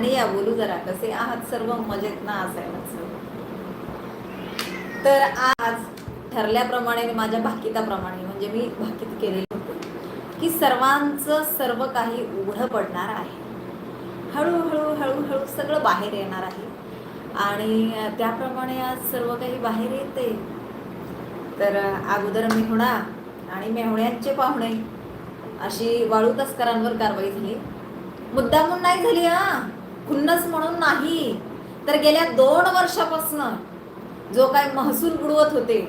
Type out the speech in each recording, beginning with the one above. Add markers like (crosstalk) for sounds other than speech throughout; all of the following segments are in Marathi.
आणि या बोलू जरा कसे आहात सर्व मजेत ना असायलाच तर आज ठरल्याप्रमाणे आणि माझ्या भाकिताप्रमाणे म्हणजे मी भाकीत केलेली होते की सर्वांचं सर्व काही उघडं पडणार आहे. हळूहळू हळूहळू सगळं बाहेर येणार आहे. आणि त्याप्रमाणे आज सर्व काही बाहेर येते. तर अगोदर मेहुणा आणि मेहुण्यांचे पाहुणे अशी वाळू तस्करांवर कारवाई झाली. मुद्दामून नाही झाली हा. खुन्नस म्हणून नाही. तर गेल्या दोन वर्षापासनं जो काही महसूल बुडवत होते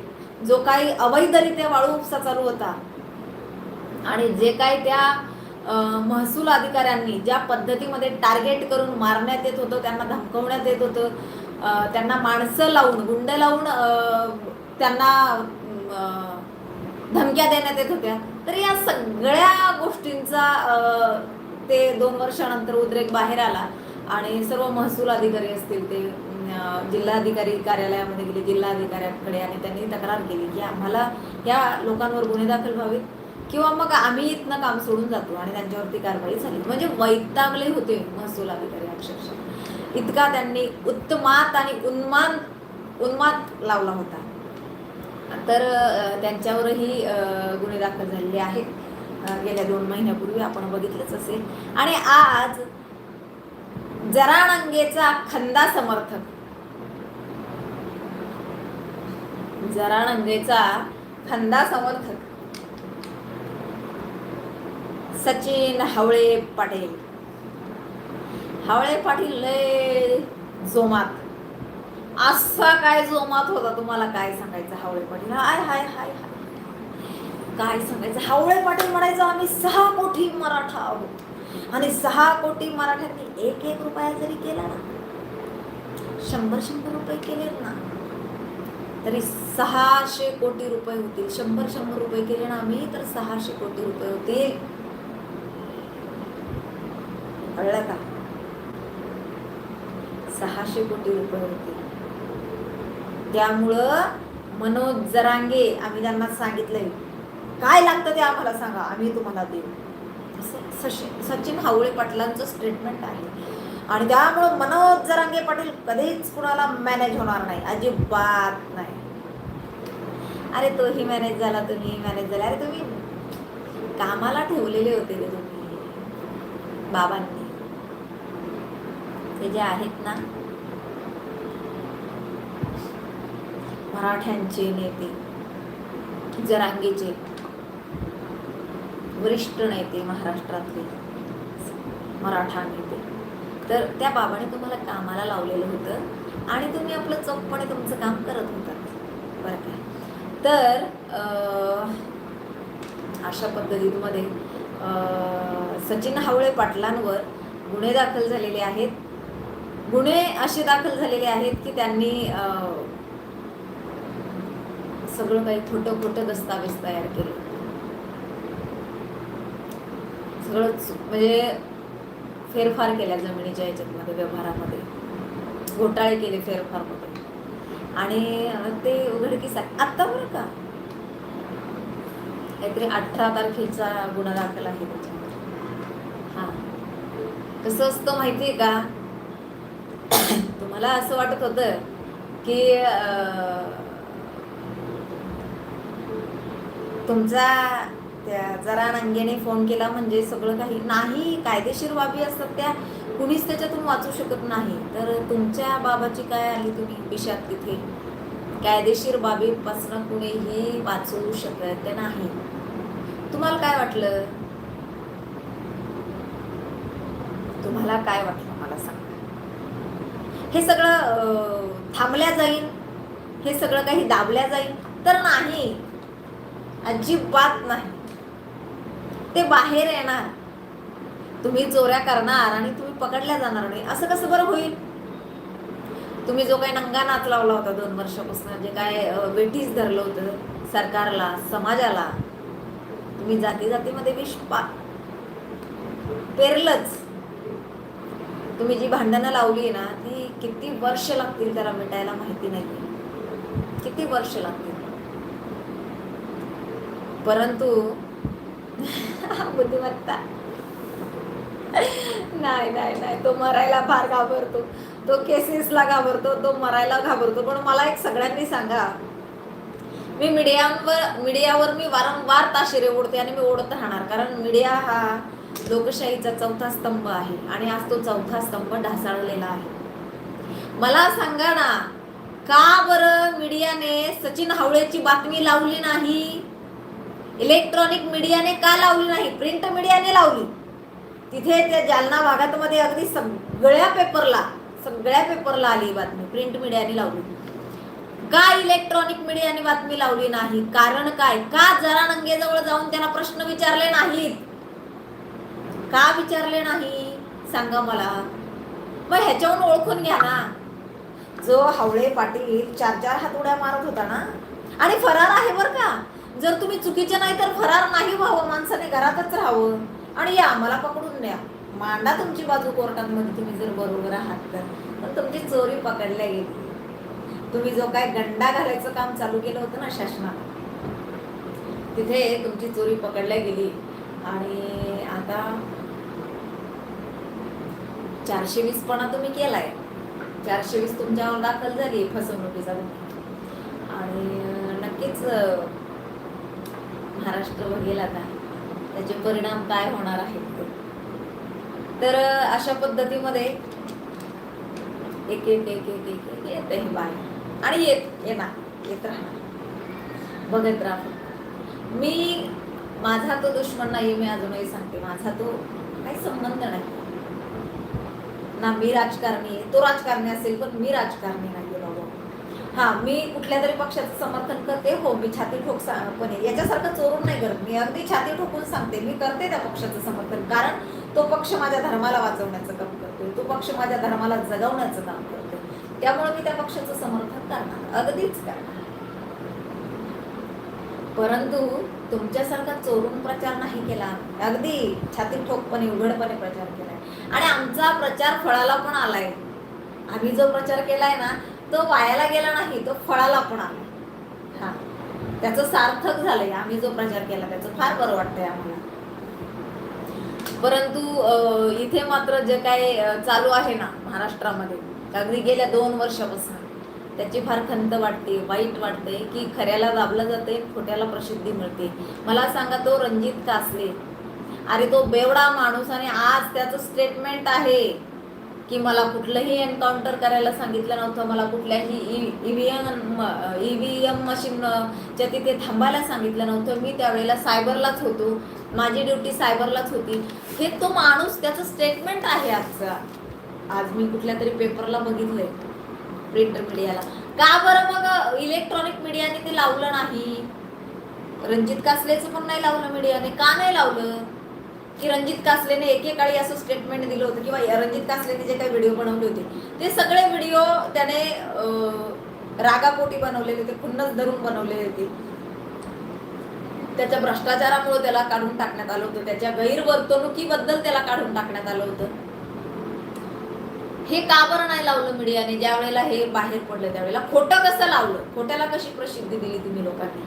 जो काही अवैधरित्या वाळू उपसा चालू होता आणि जे काही त्या महसूल अधिकाऱ्यांनी ज्या पद्धतीमध्ये टार्गेट करून मारण्यात येत होतं त्यांना धमकवण्यात येत होतं त्यांना माणसं लावून गुंड लावून त्यांना धमक्या देण्यात येत होत्या. तर या सगळ्या गोष्टींचा ते दोन वर्षानंतर उद्रेक बाहेर आला. आणि सर्व महसूल अधिकारी असतील ते जिल्हाधिकारी कार्यालयामध्ये गेले जिल्हाधिकाऱ्यांकडे आणि त्यांनी तक्रार केली की आम्हाला या लोकांवर गुन्हे दाखल व्हावेत किंवा मग आम्ही इथनं काम सोडून जातो आणि त्यांच्यावरती कारवाई झाली. म्हणजे वैतागले होते महसूल अधिकारी अक्षरशः. इतका त्यांनी उत्तमात आणि उन्मान उन्माद लावला होता. तर त्यांच्यावरही गुन्हे दाखल झालेले आहेत. गेल्या दोन महिन्यापूर्वी आपण बघितलंच असेल. आणि आज जराणंगेचा खंदा समर्थक. जराणंगेचा खंदा समर्थक. सचिन हवळे पाटील. हवळे पाटील लय जोमात. असा काय जोमात होता तुम्हाला काय सांगायचं हावळे पाटील? हाय हाय हाय हाय. काय सांगायचं? हावळे पाटील म्हणायचं आम्ही सहा कोटी मराठा आहोत. आणि सहा कोटी मराठ्यांनी एक एक रुपया जरी केला ना शंभर शंभर रुपये केले ना तरी सहाशे कोटी रुपये होतील. शंभर शंभर रुपये केले ना आम्ही तर सहाशे कोटी रुपये होतील. कळलं का? सहाशे कोटी रुपये होतील. त्यामुळं मनोज जरांगे आम्ही त्यांना सांगितलंय. काय लागतं ते आम्हाला सांगा आम्ही तुम्हाला देऊ. सचिन सचिन हावळे पाटलांचं स्टेटमेंट आहे. आणि त्यामुळं मनोज जरांगे पाटील कधीच कुणाला मॅनेज होणार नाही. अजिबात नाही. अरे तोही मॅनेज झाला तुम्ही मॅनेज झाला. अरे तुम्ही कामाला ठेवलेले होते रे तुम्ही. बाबांनी. ते जे आहेत ना मराठ्यांचे नेते जरांगेचे. वरिष्ठ नेते महाराष्ट्रातले मराठा नेते. तर त्या बाबाने तुम्हाला कामाला लावलेलं होतं आणि तुम्ही आपलं चोखपणे तुमचं काम करत होता बरं काय तर अशा पद्धतीमध्ये सचिन हावळे पाटलांवर गुन्हे दाखल झालेले आहेत. गुन्हे असे दाखल झालेले आहेत की त्यांनी सगळं काही खोटं खोटं दस्तावेज तयार केले. सगळंच म्हणजे फेरफार केल्या जमिनीच्या याच्यामध्ये व्यवहारामध्ये. घोटाळे केले फेरफारमध्ये. आणि ते उघडकीस आत्ता बरं का? काहीतरी अठरा तारखेचा गुन्हा दाखल आहे त्याच्यामध्ये. हां. कसं असतं माहिती आहे का? तुम्हाला असं वाटत होतं की तुमचा त्या जरा नंग्याने फोन केला म्हणजे सगळं काही नाही कायदेशीर बाबी असतात त्या कुणीच त्याच्यातून वाचू शकत नाही. तर तुमच्या बाबाची काय आली तुम्ही पिशात तिथे? कायदेशीर बाबीपासून कुणीही वाचवू शकत नाही. तुम्हाला काय वाटलं? तुम्हाला काय वाटलं मला सांगा. हे सगळं थांबल्या जाईल. हे सगळं काही दाबल्या जाईल. तर नाही. अजिबात नाही. ते बाहेर येणार. तुम्ही चोऱ्या करणार आणि तुम्ही पकडल्या जाणार नाही. असं कसं बरं होईल? तुम्ही जो काही नंगा नाच लावला होता दोन वर्षापासून जे काय वेठीस धरलं होतं सरकारला समाजाला तुम्ही जाती जातीमध्ये विष पा पेरलंच. तुम्ही जी भांडणं लावली ना ती किती वर्ष लागतील त्याला मिटायला माहिती नाही. किती वर्ष लागतील? परंतु (laughs) बुद्धिमत्ता. नाही नाही नाही. तो मरायला फार घाबरतो. तो केसेसला घाबरतो तो मरायला घाबरतो. पण मला एक सगळ्यांनी सांगा. मी मीडियावर मीडियावर मी वारंवार ताशेरे ओढते आणि मी ओढत राहणार. कारण मीडिया हा लोकशाहीचा चौथा स्तंभ आहे आणि आज तो चौथा स्तंभ ढासाळलेला आहे. मला सांगा ना का बरं मीडियाने सचिन हावळेची बातमी लावली नाही? इलेक्ट्रॉनिक मीडियाने का लावली नाही? प्रिंट मीडियाने लावली. तिथे त्या जालना भागातमध्ये अगदी सगळ्या पेपरला सगळ्या पेपरला आली बातमी. प्रिंट मीडियाने लावली. का इलेक्ट्रॉनिक मीडियाने बातमी लावली नाही? कारण काय? का जरा नंगेजवळ जाऊन त्यांना प्रश्न विचारले नाहीत? का विचारले नाही? सांगा मला. मग ह्याच्यावरून ओळखून घ्या ना. जो हावळे पाटील चार चार हात उड्या मारत होता ना. आणि फरार आहे बर का. जर तुम्ही चुकीचे नाही तर फरार नाही व्हावं माणसाने घरातच राहावं. आणि या मला पकडून द्या. मांडा तुमची बाजू कोर्टांमध्ये तुम्ही जर बरोबर आहात तर. पण तुमची चोरी पकडल्या गेली. तुम्ही जो काय गंडा घालायचं काम चालू केलं होतं ना शासनात तिथे तुमची चोरी पकडल्या गेली. आणि आता चारशे वीस पणा तुम्ही केलाय. चारशे वीस तुमच्यावर दाखल झाली फसवणुकीचा. आणि नक्कीच अं, महाराष्ट्र का त्याचे परिणाम काय होणार आहेत तर अशा पद्धतीमध्ये एक एक एक एक एक एक येत हे बाय आणि येत येणार येत राहणार. बघत राहा मी माझा तो दुश्मन नाही मी अजूनही सांगते. माझा तो काही संबंध नाही. ना मी राजकारणी आहे तो राजकारणी असेल पण मी राजकारणी नाही. हा मी कुठल्या तरी पक्षाचं समर्थन करते. हो मी छाती ठोक सा- याच्यासारखं चोरून नाही करत. मी अगदी छाती ठोकून सांगते. मी करते त्या पक्षाचं समर्थन. कारण तो पक्ष माझ्या धर्माला वाचवण्याचं काम करतो तो पक्ष माझ्या धर्माला जगवण्याचं काम करतो त्यामुळे मी त्या पक्षाचं समर्थन करणार. अगदीच करणार. परंतु तुमच्यासारखा चोरून प्रचार नाही केला. अगदी छाती ठोकपणे उघडपणे प्रचार केलाय. आणि आमचा प्रचार फळाला पण आलाय. आम्ही जो प्रचार केलाय ना तो वायाला गेला नाही तो फळाला पण आला. हा. त्याचं सार्थक झालंय आम्ही जो प्रचार केला त्याचं फार बरं वाटतंय आम्हाला. परंतु इथे मात्र जे काय चालू आहे ना महाराष्ट्रामध्ये अगदी गेल्या दोन वर्षापासून त्याची फार खंत वाटते वाईट वाटते की खऱ्याला दाबलं जाते खोट्याला प्रसिद्धी मिळते. मला सांगा तो रणजित कासले अरे तो बेवडा माणूस आणि आज त्याचं स्टेटमेंट आहे. की मला कुठलंही एन्काउंटर करायला सांगितलं नव्हतं. मला कुठल्याही e-, ईव्हीएम मशीन मशीनच्या तिथे थांबायला सांगितलं नव्हतं. मी त्यावेळेला सायबरलाच होतो. माझी ड्युटी सायबरलाच होती. हे तो माणूस त्याचं स्टेटमेंट आहे आजचा. आज मी कुठल्या तरी पेपरला बघितलंय. प्रिंट मीडियाला का बरं मग इलेक्ट्रॉनिक मीडियाने ते लावलं नाही? रणजित कासलेचं पण नाही लावलं मीडियाने का नाही लावलं? की रणजित कासलेने एकेकाळी असं स्टेटमेंट दिलं होतं किंवा रणजित कासलेने जे काही व्हिडिओ बनवले होते ते सगळे व्हिडिओ त्याने रागापोटी बनवलेले होते खुन्नस धरून बनवलेले होते. त्याच्या भ्रष्टाचारामुळे त्याला काढून टाकण्यात आलं होतं. त्याच्या गैरवर्तणुकीबद्दल त्याला काढून टाकण्यात आलं होतं. हे का बरं नाही लावलं मीडियाने? ज्या वेळेला हे बाहेर पडलं त्यावेळेला खोटं कसं लावलं? खोट्याला कशी प्रसिद्धी दिली तुम्ही लोकांनी?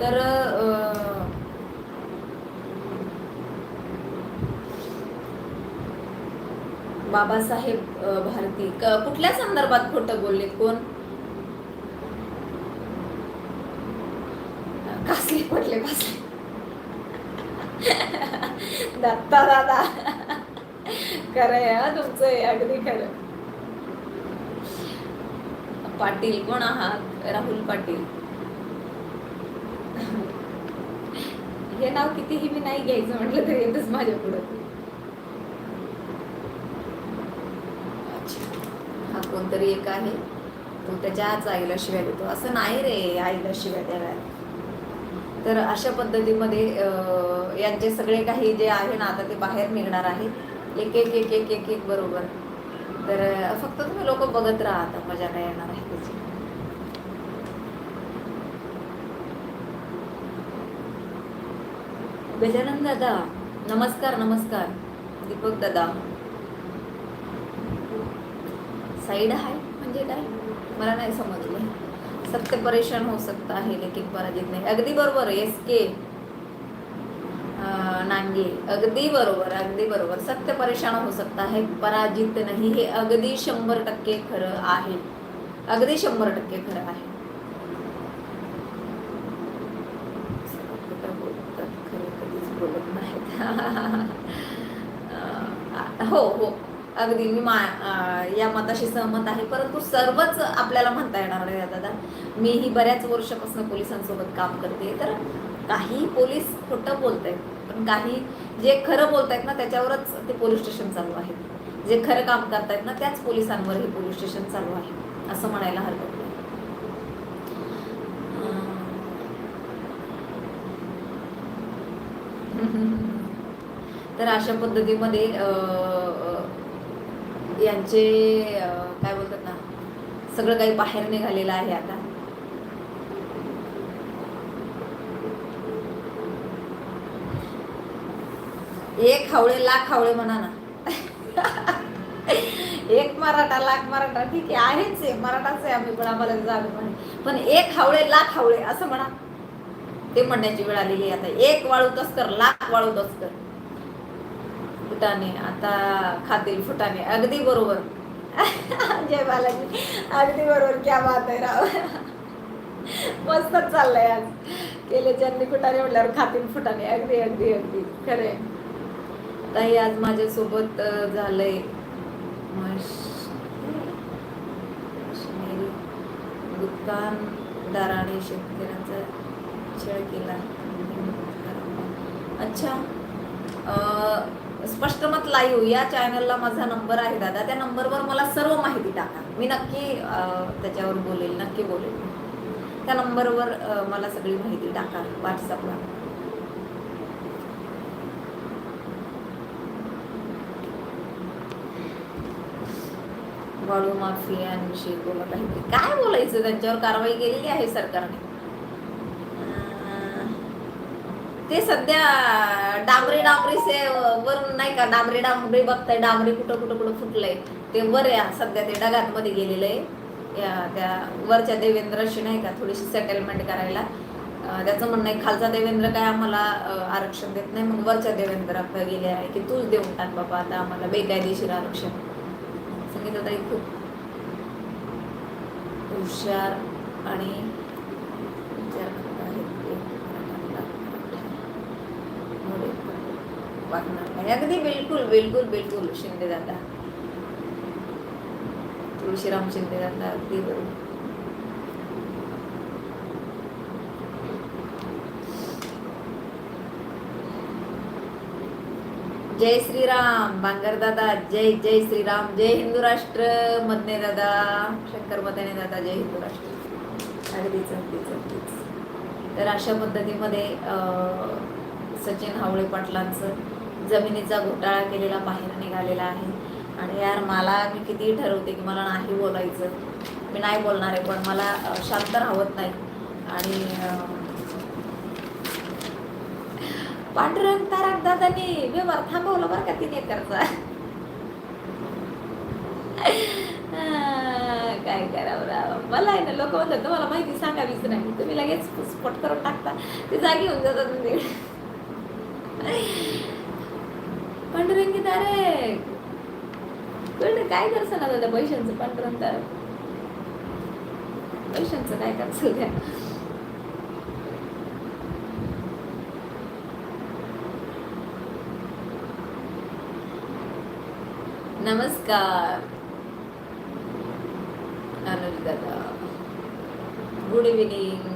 तर बाबासाहेब भारती. कुठल्या संदर्भात खोटं बोलले कोण? कासले पडले कासले. दत्ता दादा. खरंय आहे हा तुमचं अगदी खरं. पाटील कोण आहात? राहुल पाटील. हे नाव कितीही मी नाही घ्यायचं म्हटलं तरी येतच माझ्या पुढं अच्छा. हा कोणतरी एक आहे. तो त्याच्याच आईला शिव्या देतो. असं नाही रे आईला शिव्या द्यायला तर अशा पद्धतीमध्ये यांचे सगळे काही जे आहे ना आता ते बाहेर निघणार आहे एक एक एक एक एक एक बरोबर. तर फक्त तुम्ही लोक बघत राहा आता. मजा काय येणार आहे त्याची. गजानन दादा नमस्कार नमस्कार. दीपक दादा. साईड आहे म्हणजे काय? मला नाही समजलं. सत्य परेशान हो सकता आहे लेकिन पराजित नाही. अगदी बरोबर एस के नांगे. अगदी बरोबर अगदी बरोबर. सत्य परेशान हो सकता है पराजित नाही. हे अगदी शंभर टक्के खरं आहे. अगदी शंभर टक्के खरं आहे. (laughs) हो हो. अगदी मी मा या मताशी सहमत आहे. परंतु सर्वच आपल्याला म्हणता येणार नाही दादा. मीही बऱ्याच वर्षापासून पोलिसांसोबत काम करते. तर काही पोलीस खोटं बोलत आहेत पण काही जे खरं बोलत आहेत ना त्याच्यावरच ते पोलीस स्टेशन चालू आहे. जे खरं काम करतायत ना त्याच पोलिसांवर हे पोलीस स्टेशन चालू आहे असं म्हणायला हरकत नाही. तर अशा पद्धतीमध्ये यांचे काय बोलतात ना सगळं काही बाहेर निघालेलं आहे आता. एक हावळे लाख हावळे म्हणा ना. (laughs) एक मराठा लाख मराठा ठीक आहे आहेच आहे मराठाच आहे आम्ही पण आम्हाला जावे म्हणे पण एक हावळे लाख हावळे असं म्हणा. ते म्हणण्याची वेळ आलेली आता. एक वाळू तस्कर लाख वाळू तस्कर. फुटाने आता खातील फुटाने अगदी बरोबर. (laughs) जय बालाजी. अगदी बरोबर. क्या बात आहे राव. मस्तच चाललंय आज. केले ज्यांनी फुटाने म्हटल्यावर खातील फुटाने अगदी अगदी अगदी. खरे ताई आज माझ्यासोबत झालंय दुकानदाराने शेतकऱ्यांचा छळ केला. अच्छा. स्पष्ट मत लाईव्ह या चॅनलला माझा नंबर आहे दादा. त्या नंबरवर मला सर्व माहिती टाका. मी नक्की त्याच्यावर बोलेल नक्की बोलेल. त्या नंबरवर मला सगळी माहिती टाका व्हॉट्सअपला वाळू माफियांविषयी बोला काहीतरी. काय बोलायचं? त्यांच्यावर कारवाई केलेली आहे सरकारने. ते सध्या डांबरी डांबरी से वरून नाही का डांबरी डांबरी बघताय डांबरी कुठं कुठं कुठं फुटलंय. ते वर या सध्या ते डगात मध्ये गेलेलं आहे. या त्या वरच्या देवेंद्रशी नाही का थोडीशी सेटलमेंट करायला. त्याचं म्हणणं आहे खालचा देवेंद्र काय आम्हाला आरक्षण देत नाही मग वरच्या देवेंद्र गेले आहे की तूच देऊन टाक बाबा आता आम्हाला बेकायदेशीर आरक्षण. संगीता ताई खूप. हुशार आणि विचार करत आहेत ते मराठ्यांना मोडे आहे अगदी बिलकुल बिलकुल बिलकुल. शिंदे दादा तुळशीराम शिंदे दादा अगदी बरोबर. जय श्रीराम बांगर दादा जय जय श्रीराम जय हिंदू राष्ट्र मधने दादा शंकर मदने दादा जय हिंदू राष्ट्र. अगदीच अगदीच अगदीच. तर अशा पद्धतीमध्ये अं, सचिन हावळे पाटलांचं जमिनीचा घोटाळा केलेला बाहेर निघालेला आहे. आणि यार मला मी कितीही ठरवते की मला नाही बोलायचं. मी नाही बोलणार आहे पण मला शांत राहत नाही. आणि अं, पांडुरंग तारक दादांनी व्यवहार थांबवलं बरं का तीन एकरचा. काय करावं राव. मला आहे ना लोक म्हणतात तुम्हाला माहिती सांगावीच नाही. तुम्ही लगेच स्फोट करून टाकता. ते जागी होऊन जातात म्हणजे. म्हणजे पांडुरंगी तारक कळलं काय करसा ना दादा पैशांचं पांडुरंग तारक पैशांचं काय करसल द्या नमस्कार अनुज दादा गुड इव्हिनिंग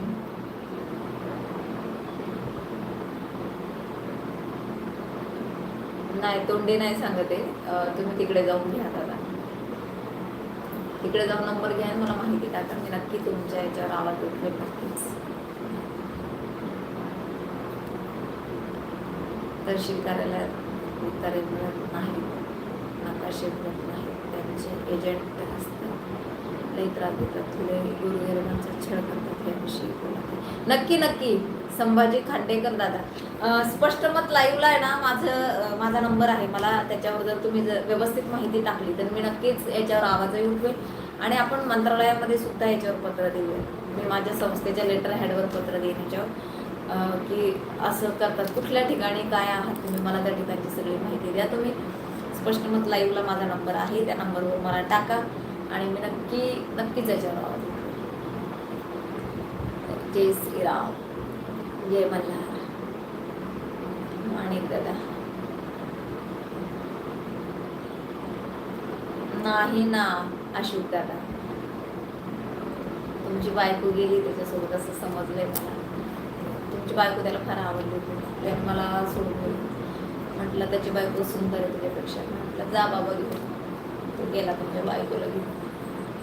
नाही तोंडी नाही सांगत. आहे तुम्ही तिकडे जाऊन घ्या दादा. तिकडे जाऊन नंबर घ्या मला माहिती टाका. मी नक्की तुमच्या याच्यावर आवाज उठले नक्कीच. तहसील कार्यालयात उत्तरे मिळत नाही नकाशे नाही त्यांचे एजंट असतात. लई त्रास देतात. थोडे गुरुगरिबांचा छळ करतात याविषयी बोलत नक्की नक्की. संभाजी खांडेकर दादा. स्पष्ट मत लाईव्हला आहे ना माझं माझा नंबर आहे. मला त्याच्यावर जर तुम्ही जर व्यवस्थित माहिती टाकली तर मी नक्कीच याच्यावर आवाजही उठवेल आणि आपण मंत्रालयामध्ये सुद्धा याच्यावर पत्र देऊया मी माझ्या संस्थेच्या लेटर हॅडवर पत्र देईन याच्यावर. की असं करतात. कुठल्या ठिकाणी काय आहात तुम्ही? मला त्या ठिकाणची सगळी माहिती द्या तुम्ही. स्पष्ट मत लाईव्हला माझा नंबर आहे. त्या नंबरवर मला टाका आणि मी नक्की नक्कीच याच्यावर आवाज जय श्रीराम. जय मल्हार. माणिक दादा नाही ना अशोक दादा. तुमची बायको गेली त्याच्यासोबत असं समजलंय मला. तुमची बायको त्याला फार आवडली होती. त्याने मला सोडून म्हटलं त्याची बायको सुंदर आहे तुझ्यापेक्षा. म्हटलं जा बाबा घेऊन. तो गेला तुमच्या बायकोला घेऊन.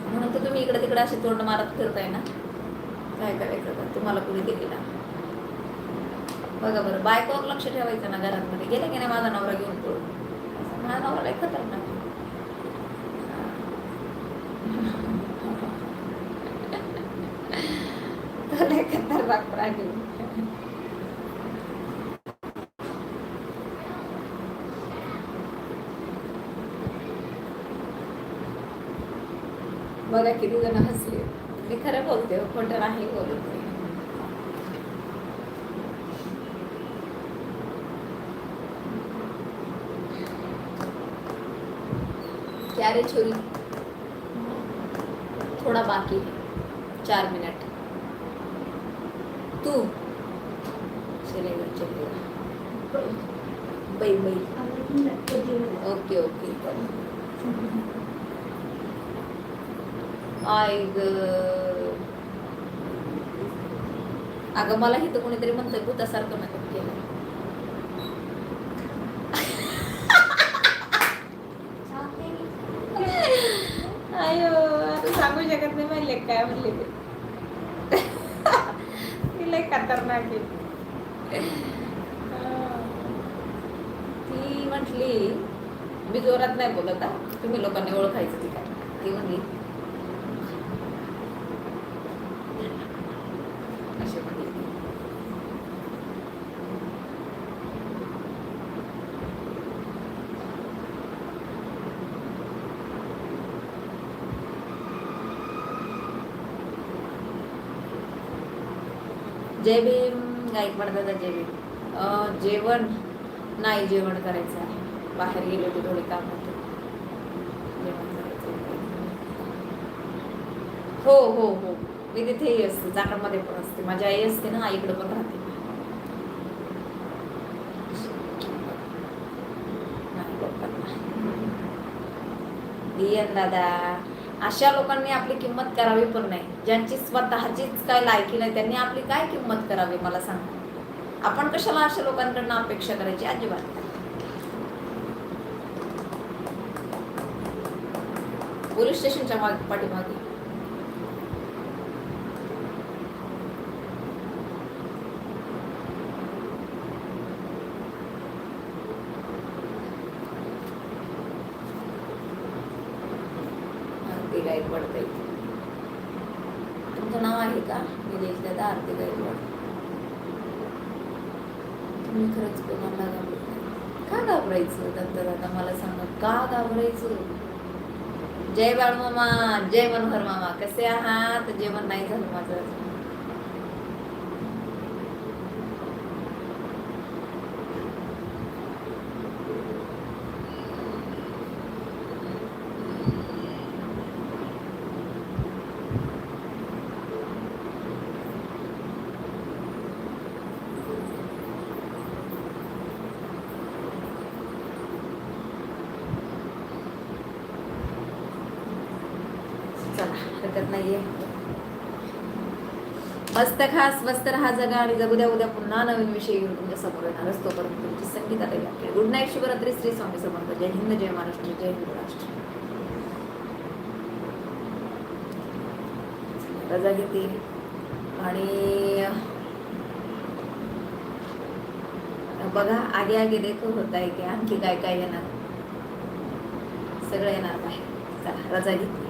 म्हणून तर तुम्ही इकडे तिकडे असे तोंड मारत फिरताय ना? काय करायचं आता? तुम्हाला कुणी दिली ना बघा बरं बायकोवर लक्ष ठेवायचं ना घरांमध्ये. गेलं की नाही माझा नवरा घेऊन तो माझा नवरा खतरनाक आहे. (laughs) खतरनाक प्राणी बघा किती जण हसले. मी खरं बोलते हो, खोटं नाही बोलत मी. क्या रे छोरी? थोड़ा बाकी चार मिनट. अगं मला इथं कोणीतरी म्हणतंय भूतासारखं मेकअप केलं अयो आता सांगू शकत नाही म्हणले काय म्हणले ते. ती लय खतरनाक आहे. ती म्हटली मी जोरात नाही बोलत तुम्ही लोकांनी ओळखायचं ती काय ती म्हणली अशी म्हणली जय भीम. गायकवाड दादा जय भीम. जेवण नाही जेवण करायचं आहे. बाहेर गेले होते थोडे काम होते जेवण करायचं आहे. हो हो हो. मी तिथेही असते जाकडमध्ये पण असते. माझी आई असते ना आईकडे पण राहते. नाही दादा. अशा लोकांनी आपली किंमत करावी पण नाही. ज्यांची स्वतःचीच काय लायकी नाही त्यांनी आपली काय किंमत करावी मला सांग? आपण कशाला अशा लोकांकडनं अपेक्षा करायची? अजिबात. पोलीस स्टेशनच्या पाठीमागे आरती गायकवाड ताई तुमचं नाव आहे का निलेश दादा आरती गायकवाड मी खरंच कोणाला घाबरत का घाबरायचं नंतर दादा मला सांगा का घाबरायचं? जय बाळमामा जय मनोहर मामा. कसे आहात? जेवण नाही झालं माझं अजून. चला हरकत नाहीये. मस्त खास स्वस्त राहा जगा आणि जगू द्या उद्या पुन्हा नवीन विषय घेऊन तुमच्यासमोर येणारच तोपर्यंत तुमची संगीता गुड नाईट शुभरात्री श्री स्वामी समर्थ. जय हिंद जय महाराष्ट्र जय हिंद राष्ट्र रजा घेते आणि बघा आगे आगे देखो होत आहे की आणखी काय काय येणार? सगळं येणार आहे. चला रजा घेते